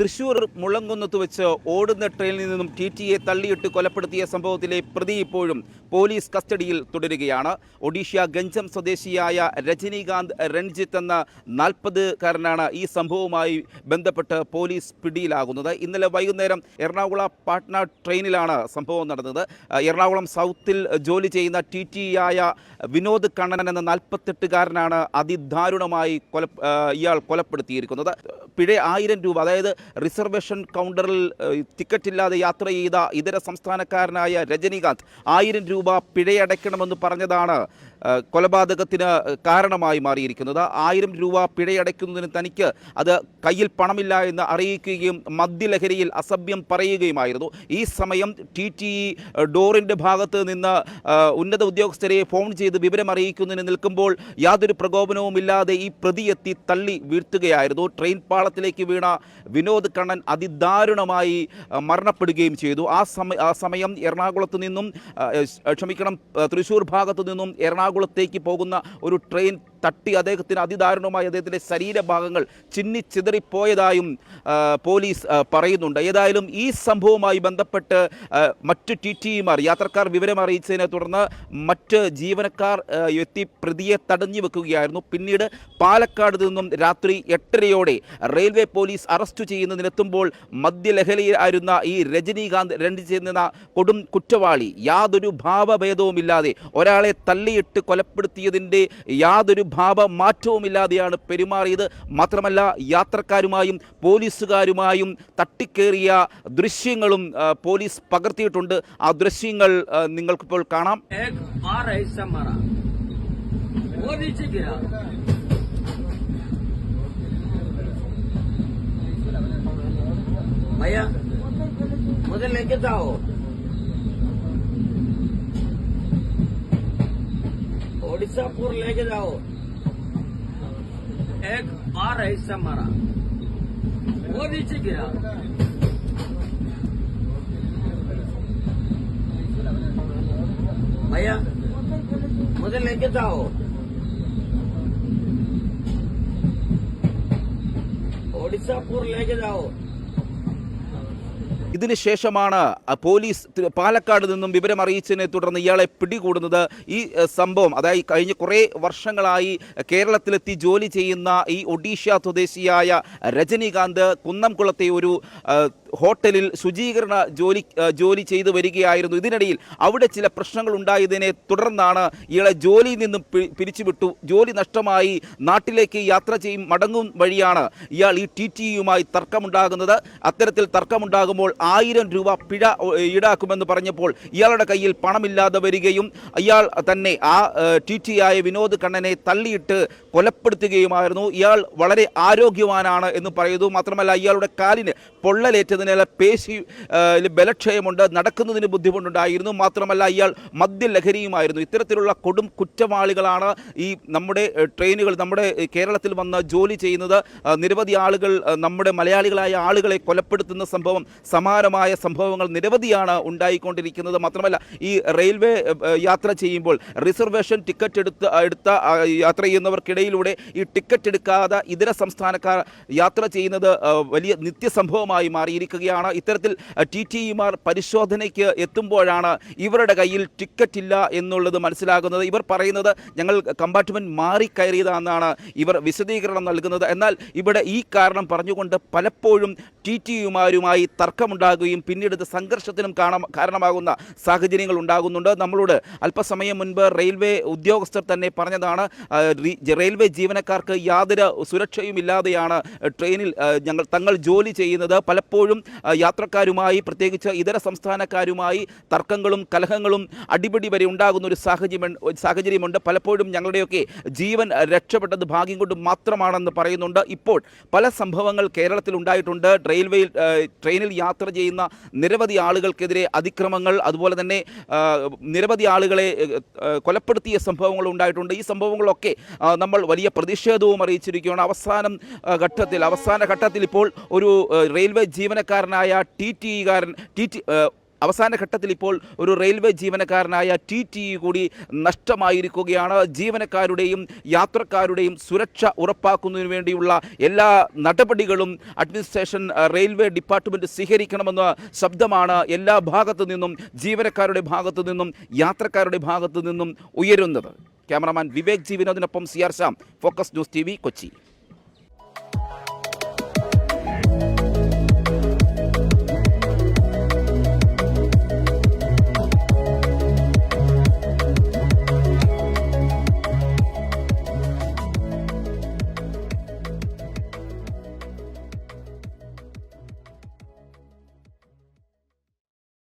തൃശൂർ മുളങ്കുന്നത്ത് വെച്ച് ഓടുന്ന ട്രെയിനിൽ നിന്നും ടി ടിയെ തള്ളിയിട്ട് കൊലപ്പെടുത്തിയ സംഭവത്തിലെ പ്രതി ഇപ്പോഴും പോലീസ് കസ്റ്റഡിയിൽ തുടരുകയാണ്. ഒഡീഷ ഗഞ്ചം സ്വദേശിയായ രജനീകാന്ത് രഞ്ജിത്ത് എന്ന നാൽപ്പതുകാരനാണ് ഈ സംഭവവുമായി ബന്ധപ്പെട്ട് പോലീസ് പിടിയിലാകുന്നത്. ഇന്നലെ വൈകുന്നേരം എറണാകുളം പാട്ന ട്രെയിനിലാണ് സംഭവം നടന്നത്. എറണാകുളം സൗത്തിൽ ജോലി ചെയ്യുന്ന ടി ആയ വിനോദ് കണ്ണൻ എന്ന നാൽപ്പത്തെട്ടുകാരനാണ് അതിദാരുണമായി കൊല ഇയാൾ കൊലപ്പെടുത്തിയിരിക്കുന്നത്. പിഴ ആയിരം രൂപ അതായത് റിസർവേഷൻ കൗണ്ടറിൽ ടിക്കറ്റില്ലാതെ യാത്ര ചെയ്ത ഇതര സംസ്ഥാനക്കാരനായ രജനീകാന്ത് ആയിരം രൂപ പിഴയടയ്ക്കണമെന്ന് പറഞ്ഞതാണ് കൊലപാതകത്തിന് കാരണമായി മാറിയിരിക്കുന്നത്. ആയിരം രൂപ പിഴയടയ്ക്കുന്നതിന് തനിക്ക് അത് കയ്യിൽ പണമില്ല എന്ന് അറിയിക്കുകയും മദ്യലഹരിയിൽ അസഭ്യം പറയുകയുമായിരുന്നു. ഈ സമയം ടി ടി ഡോറിന്റെ ഭാഗത്ത് നിന്ന് ഉന്നത ഉദ്യോഗസ്ഥരെ ഫോൺ ചെയ്ത് വിവരം അറിയിക്കുന്നതിന് നിൽക്കുമ്പോൾ യാതൊരു പ്രകോപനവുമില്ലാതെ ഈ പ്രതിയെത്തി തള്ളി വീഴ്ത്തുകയായിരുന്നു. ട്രെയിൻ പാളത്തിലേക്ക് വീണ വിനോദ് കണ്ണൻ അതിദാരുണമായി മരണപ്പെടുകയും ചെയ്തു. ആ സമയ ആ സമയം എറണാകുളത്ത് നിന്നും ക്ഷമിക്കണം തൃശ്ശൂർ ഭാഗത്തു നിന്നും എറണാകുളത്തേക്ക് പോകുന്ന ഒരു ട്രെയിൻ തട്ടി അദ്ദേഹത്തിന് അതിദാരുണമായി അദ്ദേഹത്തിന്റെ ശരീരഭാഗങ്ങൾ ചിന്നിച്ചിതറിപ്പോയതായും ചിതറിപ്പോയതായും പോലീസ് പറയുന്നുണ്ട്. ഏതായാലും ഈ സംഭവവുമായി ബന്ധപ്പെട്ട് മറ്റ് ടി ടിമാർ യാത്രക്കാർ വിവരം അറിയിച്ചതിനെ തുടർന്ന് മറ്റ് ജീവനക്കാർ എത്തി പ്രതിയെ തടഞ്ഞു വെക്കുകയായിരുന്നു. പിന്നീട് പാലക്കാട് നിന്നും രാത്രി എട്ടരയോടെ റെയിൽവേ പോലീസ് അറസ്റ്റ് ചെയ്യുന്നതിനെത്തുമ്പോൾ മദ്യലഹരിയിലായിരുന്ന ഈ രജനീകാന്ത് രണ്ടു ചെയ്യുന്ന കൊടും കുറ്റവാളി യാതൊരു ഭാവഭേദവുമില്ലാതെ ഒരാളെ തള്ളിയിട്ട് കൊലപ്പെടുത്തിയതിന്റെ യാതൊരു ഭാവ മാറ്റവുമില്ലാതെയാണ് പെരുമാറിയത് മാത്രമല്ല യാത്രക്കാരുമായും പോലീസുകാരുമായും തട്ടിക്കേറിയ ദൃശ്യങ്ങളും ആ, പോലീസ് പകർത്തിയിട്ടുണ്ട് ആ ദൃശ്യങ്ങൾ ആ, നിങ്ങൾക്കിപ്പോൾ കാണാം एक और हिस्सा मारा वो नीचे गिरा भैया मुझे लेके जाओ ओडिशापुर लेके जाओ एक बार हिस्सा मारा। वो नीचे गिरा भैया मुझे लेके जाओ। ओडिशापुर लेके जाओ। ഇതിനുശേഷമാണ് പോലീസ് പാലക്കാട് നിന്നും വിവരം അറിയിച്ചതിനെ തുടർന്ന് ഇയാളെ പിടികൂടുന്നത്. ഈ സംഭവം അതായത് കഴിഞ്ഞ കുറേ വർഷങ്ങളായി കേരളത്തിലെത്തി ജോലി ചെയ്യുന്ന ഈ ഒഡീഷ സ്വദേശിയായ രജനീകാന്ത് കുന്നംകുളത്തെ ഒരു ഹോട്ടലിൽ ശുചീകരണ ജോലി ജോലി ചെയ്തു വരികയായിരുന്നു. ഇതിനിടയിൽ അവിടെ ചില പ്രശ്നങ്ങൾ ഉണ്ടായതിനെ തുടർന്നാണ് ഇയാളെ ജോലിയിൽ നിന്നും പിരിച്ചുവിട്ടു. ജോലി നഷ്ടമായി. നാട്ടിലേക്ക് യാത്ര ചെയ്യും മടങ്ങും വഴിയാണ് ഇയാൾ ഈ ടി ടിയുമായി തർക്കമുണ്ടാകുന്നത്. അത്തരത്തിൽ തർക്കമുണ്ടാകുമ്പോൾ ആയിരം രൂപ പിഴ ഈടാക്കുമെന്ന് പറഞ്ഞപ്പോൾ ഇയാളുടെ കയ്യിൽ പണമില്ലാതെ വരികയും ഇയാൾ തന്നെ ആ ടി ടി ആയ വിനോദ് കണ്ണനെ തള്ളിയിട്ട് കൊലപ്പെടുത്തുകയുമായിരുന്നു. ഇയാൾ വളരെ ആരോഗ്യവാനാണ് എന്ന് പറയുന്നു. മാത്രമല്ല ഇയാളുടെ കാലിന് പൊള്ളലേറ്റതിനാൽ പേശി ബലക്ഷയമുണ്ട്. നടക്കുന്നതിന് ബുദ്ധിമുട്ടുണ്ടായിരുന്നു. മാത്രമല്ല ഇയാൾ മദ്യലഹരിയുമായിരുന്നു. ഇത്തരത്തിലുള്ള കൊടും കുറ്റവാളികളാണ് ഈ നമ്മുടെ ട്രെയിനുകൾ നമ്മുടെ കേരളത്തിൽ വന്ന് ജോലി ചെയ്യുന്നത്. നിരവധി ആളുകൾ നമ്മുടെ മലയാളികളായ ആളുകളെ കൊലപ്പെടുത്തുന്ന സംഭവം സമാനമായ സംഭവങ്ങൾ നിരവധിയാണ് ഉണ്ടായിക്കൊണ്ടിരിക്കുന്നത്. മാത്രമല്ല ഈ റെയിൽവേ യാത്ര ചെയ്യുമ്പോൾ റിസർവേഷൻ ടിക്കറ്റ് എടുത്ത് എടുത്ത യാത്ര ചെയ്യുന്നവർക്കിടയിലൂടെ ഈ ടിക്കറ്റ് എടുക്കാതെ ഇതര സംസ്ഥാനക്കാർ യാത്ര ചെയ്യുന്നത് വലിയ നിത്യസംഭവമായി മാറിയിരിക്കുകയാണ് ഇത്തരത്തിൽ ടി ടി ഇമാർ പരിശോധനയ്ക്ക് എത്തുമ്പോഴാണ് ഇവരുടെ കയ്യിൽ ടിക്കറ്റ് ഇല്ല എന്നുള്ളത് മനസ്സിലാകുന്നത്. ഇവർ പറയുന്നത് ഞങ്ങൾ കമ്പാർട്ട്മെന്റ് മാറിക്കയറിയതാണെന്നാണ് ഇവർ വിശദീകരണം നൽകുന്നത്. എന്നാൽ ഇവിടെ ഈ കാരണം പറഞ്ഞുകൊണ്ട് പലപ്പോഴും ടി ടി ഇമാരുമായി തർക്കമുണ്ടാകുകയും പിന്നീട് സംഘർഷത്തിനും കാണാൻ കാരണമാകുന്ന സാഹചര്യങ്ങൾ ഉണ്ടാകുന്നുണ്ട്. നമ്മളോട് അല്പസമയം മുൻപ് റെയിൽവേ ഉദ്യോഗസ്ഥർ തന്നെ പറഞ്ഞതാണ് റെയിൽവേ ജീവനക്കാർക്ക് യാതൊരു സുരക്ഷയും ഇല്ലാതെയാണ് ട്രെയിനിൽ ഞങ്ങൾ തങ്ങൾ ജോലി ചെയ്യുന്നത്. പലപ്പോഴും യാത്രക്കാരുമായി പ്രത്യേകിച്ച് ഇതര സംസ്ഥാനക്കാരുമായി തർക്കങ്ങളും കലഹങ്ങളും അടിപിടി വരെ ഉണ്ടാകുന്ന ഒരു സാഹചര്യം സാഹചര്യമുണ്ട്. പലപ്പോഴും ഞങ്ങളുടെയൊക്കെ ജീവൻ രക്ഷപ്പെട്ടത് ഭാഗ്യം കൊണ്ട് മാത്രമാണെന്ന് പറയുന്നുണ്ട്. ഇപ്പോൾ പല സംഭവങ്ങൾ കേരളത്തിൽ ഉണ്ടായിട്ടുണ്ട്. റെയിൽവേയിൽ ട്രെയിനിൽ യാത്ര ചെയ്യുന്ന നിരവധി ആളുകൾക്കെതിരെ അതിക്രമങ്ങൾ അതുപോലെ തന്നെ നിരവധി ആളുകളെ കൊലപ്പെടുത്തിയ സംഭവങ്ങൾ ഉണ്ടായിട്ടുണ്ട്. ഈ സംഭവങ്ങളൊക്കെ നമ്മൾ വലിയ പ്രതിഷേധവും അറിയിച്ചിരിക്കുകയാണ്. അവസാനം ഘട്ടത്തിൽ അവസാന ഘട്ടത്തിൽ ഇപ്പോൾ ഒരു റെയിൽവേ റെയിൽവേ ജീവനക്കാരനായ ടി ടി കാരൻ ടി ടി അവസാന ഘട്ടത്തിൽ ഇപ്പോൾ ഒരു റെയിൽവേ ജീവനക്കാരനായ ടി ടി കൂടി നഷ്ടമായിരിക്കുകയാണ്. ജീവനക്കാരുടെയും യാത്രക്കാരുടെയും സുരക്ഷ ഉറപ്പാക്കുന്നതിന് വേണ്ടിയുള്ള എല്ലാ നടപടികളും അഡ്മിനിസ്ട്രേഷൻ റെയിൽവേ ഡിപ്പാർട്ട്മെന്റ് സ്വീകരിക്കണമെന്ന ശബ്ദമാണ് എല്ലാ ഭാഗത്തു നിന്നും ജീവനക്കാരുടെ ഭാഗത്തു നിന്നും യാത്രക്കാരുടെ ഭാഗത്തു നിന്നും ഉയരുന്നത്. Cameraman Vivek ജീവനോദിനൊപ്പം C R Shyam. Focus news T Kochi.